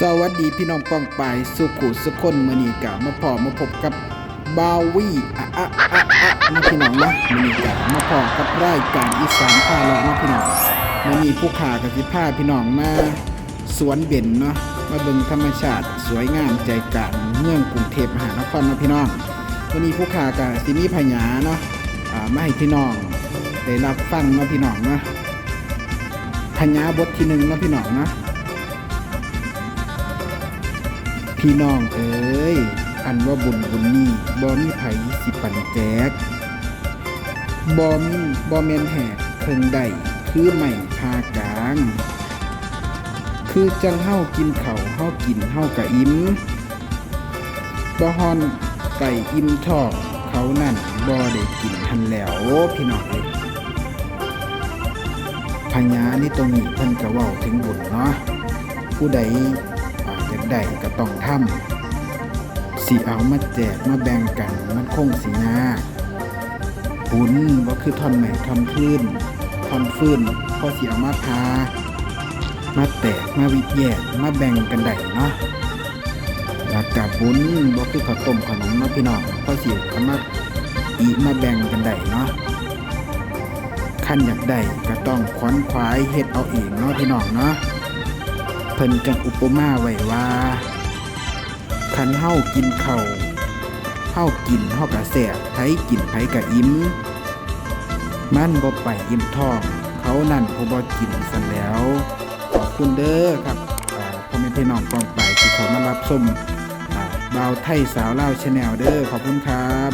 สวัสดีพี่น้องป้องปายสุขุสุคนมือนีกะมาพอมาพบกับบาวี่อะอะอะอะนะพี่น้องนะมือนีกะมาพอกับรายการอีสานพาเรานะพี่น้องมือนีผู้ขากับสิพาพี่น้องมาสวนเบนเนาะมาเบิ่งธรรมชาติสวยงามใจกลางเมืองกรุงเทพมหานครนะพี่น้องวันนี้ผู้ขากับสิมีพญาเนาะมาให้พี่น้องได้รับฟังนาะพี่น้องนะพญาบทที่หนึ่งนาะพี่น้องนะ พี่น้องเอ้ย อันว่าบุญบุญนี่บ่มีไผสิปันแจกบ่มีบ่แมนแหกเพิ่งได้คือไม่พากลาง คือจังเฮากินเขาเฮากินเฮากะอิ่มบ่ฮอนไก่อิ่มทองเขานั่นบ่ได้กินทันแล้วพี่น้องเอ้ยพญานี่ตรงนี้เพิ่นก็เว้าถึงบุญเนาะผู้ใดากได้ก็ต้องทำสิเอามาแจกมาแบ่งกันมันคงสิยากบุญบ่าคือท่อนใหม่ท่อนพื้นท่อนฟื้นพอสิเอามาพามาแตกมาวิแยกมาแบ่งกันได้เนาะแล้วกับบุญบ่คือข้าวต้มขนมนะพี่น้องพอสิเอามาอีมาแบ่งกันได้เนาะขั้นอยากได้ก็ต้องขวนขวายเฮ็ดเอาเองเนาะพี่น้องเนาะ เพิ่นจังอุปมาไว้ว่าคันเฮากินข้าเฮากินเฮากะแสบไผกินไผกะอิ่มมันบ่ไปอิ่มท้องเขานั่นผู้บ่กินซั่นแล้วขอบคุณเด้อครับอ่าพ่อแม่พี่น้องกองไปที่เขามารับชมบ่าวไทยสาวเล่าชาแนลเด้อขอบคุณครับ